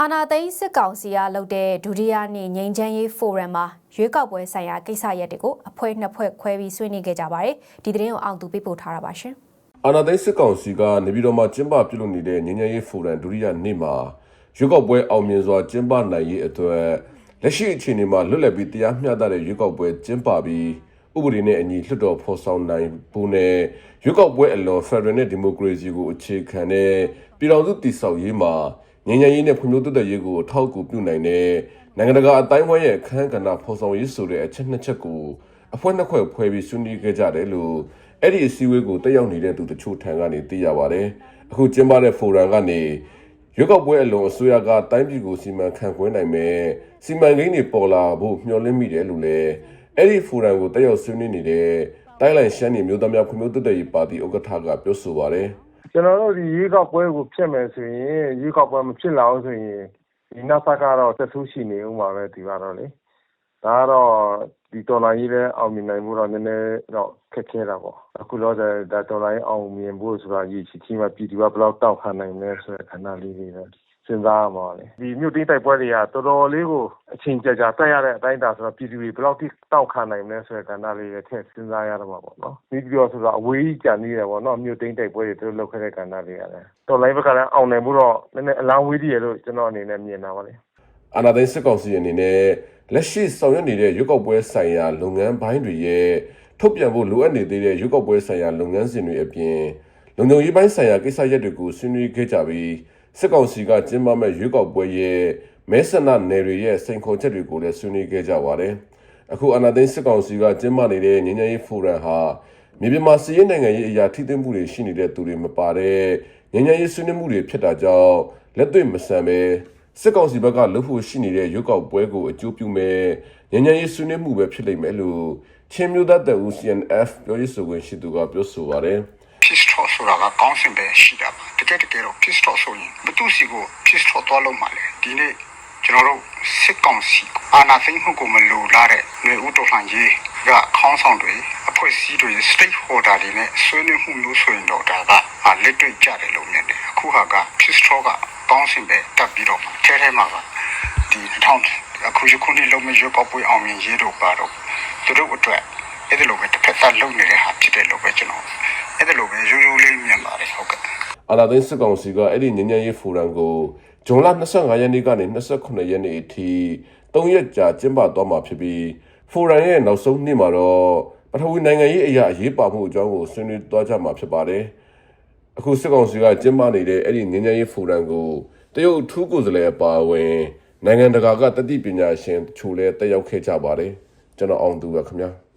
အာနာသိန်းစစ်ကောင်စီကလုပ်တဲ့ဒုတိယနေ့ငြိမ်းချမ်းရေးဖိုရမ်မှာရွေးကောက်ပွဲဆိုင်ရာကိစ္စရပ်တွေကိုအဖွဲ့နှစ်ဖွဲ့ခွဲပြီးဆွေးနွေးခဲ့ကြပါတယ်။ဒီသတင်းကိုအောင်သူပြပို့ထားတာပါရှင်အာနာသိန်းစစ်ကောင်စီကနေပြည်တော်မှာကျင်းပပြုလုပ်နေတဲ့ငញ្ញရေးဖိုရမ်ဒုတိယနေ့မှာရွေးကောက်ပွဲအောင်မြင်စွာကျင်းပနိုင်ရေးအတွက်လက်ရှိအခြေအနေမှာလွတ်လပ်ပြီးတရားမျှတတဲ့ရွေးကောက်ပွဲကျင်းပပြီးဥပဒေနဲ့အညီလွှတ်တော်ဖော်ဆောင်နိုင်ဖို့နဲ့ရွေးကောက်ပွဲအလွန်ဖက်ဒရယ်နဲ့ဒီမိုကရေစီကိုအခြေခံတဲ့ပြည်ထောင်စုတည်ဆောက်ရေးမှာ ငញ្ញရေးနဲ့ဖွံ့ဖြိုးတိုးတက်ရေးကိုအထောက်အကူပြုနိုင်တဲ့နိုင်ငံတကာအတိုင်းအဝိုင်းရဲ့အခမ်းကဏ္ဍဖော်ဆောင်ရေးဆိုတဲ့အချက်နှစ်ချက်ကိုအဖွဲ့နှစ်ဖွဲ့ဖွဲ့ပြီးဆွေးနွေးခဲ့ကြတယ်လို့အဲ့ဒီအစည်းအဝေးကိုတက်ရောက်နေတဲ့သူတချို့ထံကနေသိရပါတယ်။အခုကျင်းပတဲ့ဖိုရမ်ကနေရွေးကောက်ပွဲအလွန်အစိုးရကတိုင်းပြည်ကိုစီမံခန့်ခွဲနိုင်မယ်စီမံကိန်းတွေပေါ်လာဖို့မျှော်လင့်မိတယ်လို့လည်းအဲ့ဒီဖိုရမ်ကိုတက်ရောက်ဆွေးနွေးနေတဲ့တိုင်းလိုင်ရှမ်းပြည်မျိုးသားများဖွံ့ဖြိုးတိုးတက်ရေးပါတီဥက္ကဋ္ဌကပြောဆိုပါတယ်။ ကျွန်တော်တို့ဒီရွေးကောက်ပွဲကိုဖြစ်မယ်ဆိုရင်ရွေးကောက်ပွဲမဖြစ်လာအောင်ဆိုရင်ဒီနောက်ဆက်ကတော့သက်ဆိုးရှိနေဦးမှာပဲဒီကတော့လေဒါကတော့ဒီတော်လိုင်းကြီးလည်းအောင်မြင်နိုင်မှုတော့နည်းနည်းတော့ခက်ခဲတာပေါ့အခုတော့ဒါတော်လိုင်းအောင်မြင်ဖို့ဆိုတာရည်ချီချင်းမှာပြည်သူကဘယ်လောက်တောက်ခံနိုင်လဲဆိုတဲ့ခဏလေးတွေတော့ စဉ်းစားရမှာလေဒီမြို့တင်းတိုက်ပွဲတွေကတော်တော်လေးကိုအချိန်ကြာကြာတက်ရတဲ့အတိုင်းတာဆိုတော့ပြည်သူတွေဘယ်လောက်ထိတောက်ခံနိုင်မလဲဆိုတဲ့ကဏ္ဍလေးတွေထည့်စဉ်းစားရတော့မှာပေါ့နော်ဒီပြောဆိုတော့အဝေးကြီးကြံနေတယ်ပေါ့နော်မြို့တင်းတိုက်ပွဲတွေသူတို့လုပ်ခဲ့တဲ့ကဏ္ဍတွေကလည်းတော်လိုင်းဘက်ကလည်းအောင်နိုင်မှုတော့နည်းနည်းအလားဝေးကြီးရလို့ကျွန်တော်အနေနဲ့မြင်တာပါလေအာဏာသိမ်းစစ်ကောင်စီအနေနဲ့လက်ရှိဆောင်ရွက်နေတဲ့ရွေးကောက်ပွဲဆိုင်ရာလုပ်ငန်းပိုင်းတွေရဲ့ထုတ်ပြန်ဖို့လိုအပ်နေသေးတဲ့ရွေးကောက်ပွဲဆိုင်ရာလုပ်ငန်းစဉ်တွေအပြင်လုံခြုံရေးပိုင်းဆိုင်ရာကိစ္စရပ်တွေကိုဆွေးနွေးခဲ့ကြပြီး စစ်ကောင်စီကကျင်းပမဲ့ရွေးကောက်ပွဲရဲ့မဲဆန္ဒနယ်တွေရဲ့စိန်ခေါ်ချက်တွေကိုလည်းဆွေးနွေးခဲ့ကြပါတယ်။အခုအာဏာသိမ်းစစ်ကောင်စီကကျင်းပနေတဲ့ငြိမ်းချမ်းရေးဖိုရမ်ဟာမြေပြင်မှာစီးရဲနိုင်ငံရေးအရာထိသိမ်းမှုတွေရှိနေတဲ့သူတွေမပါတဲ့ငြိမ်းချမ်းရေးဆွေးနွေးမှုတွေဖြစ်တာကြောင့်လက်တွေ့မဆန်ပဲစစ်ကောင်စီဘက်ကလှုပ်ဖို့ရှိနေတဲ့ရွေးကောက်ပွဲကိုအကျိုးပြုမဲ့ငြိမ်းချမ်းရေးဆွေးနွေးမှုပဲဖြစ်လိမ့်မယ်လို့ချင်းမျိုးသားတအူ CNF ပြောရေးဆိုခွင့်ရှိသူကပြောဆိုပါတယ် peace talk ဆိုတာကကောင်းစင်ပဲရှိတာပါတကယ်တကယ်တော့ peace talk ဆိုရင်ဘသူစီကို peace talk သွားလို့မှာလေဒီနေ့ကျွန်တော်တို့စစ်ကောင်စီအာဏာသိမ်းမှုကိုမလိုလားတဲ့ຫນွေဦးတော်လှန်ရေးကခေါင်းဆောင်တွေအဖွဲ့အစည်းတွေ stakeholder တွေနဲ့ဆွေးနွေးမှုမျိုးဆိုရင်တော့ဒါကအာလက်တွေ့ကြတယ်လို့မြင်တယ်အခုဟာက peace talk ကကောင်းစင်ပဲတက်ပြီးတော့ထဲထဲမှာကဒီထောင်အခုယခုနေ့လုံးမရွေးကောက်ပွဲအောင်မြင်ရေးတော့ပါတော့သူတို့အတွက်အဲ့ဒါလိုပဲတစ်ဖက်သက်လုံနေတဲ့ဟာဖြစ်တယ်လို့ပဲကျွန်တော်အဲ့ဒါလိုပဲရိုးရိုးလေးမြင်ပါတယ်ဟုတ်ကဲ့ အာဏာသိမ်းစစ်ကောင်စီကအဲ့ဒီငြိမ်းချမ်းရေးဖိုရမ်ကိုဇွန်လ25ရက်နေ့ကနေ28ရက်နေ့အထိ3ရက်ကြာကျင်းပသွားမှာဖြစ်ပြီးဖိုရမ်ရဲ့နောက်ဆုံးနေ့မှာတော့ပထဝီနိုင်ငံရေးအရာအရေးပါမှုအကြောင်းကိုဆွေးနွေးသွားကြမှာဖြစ်ပါတယ်။အခုစစ်ကောင်စီကကျင်းပနေတဲ့အဲ့ဒီငြိမ်းချမ်းရေးဖိုရမ်ကိုတရုတ်ထူးကိုယ်စားလှယ်အပါအဝင်နိုင်ငံတကာကတတိပညာရှင်တချို့လည်းတက်ရောက်ခဲ့ကြပါတယ်။ကျွန်တော်အောင်သူပါခင်ဗျာ။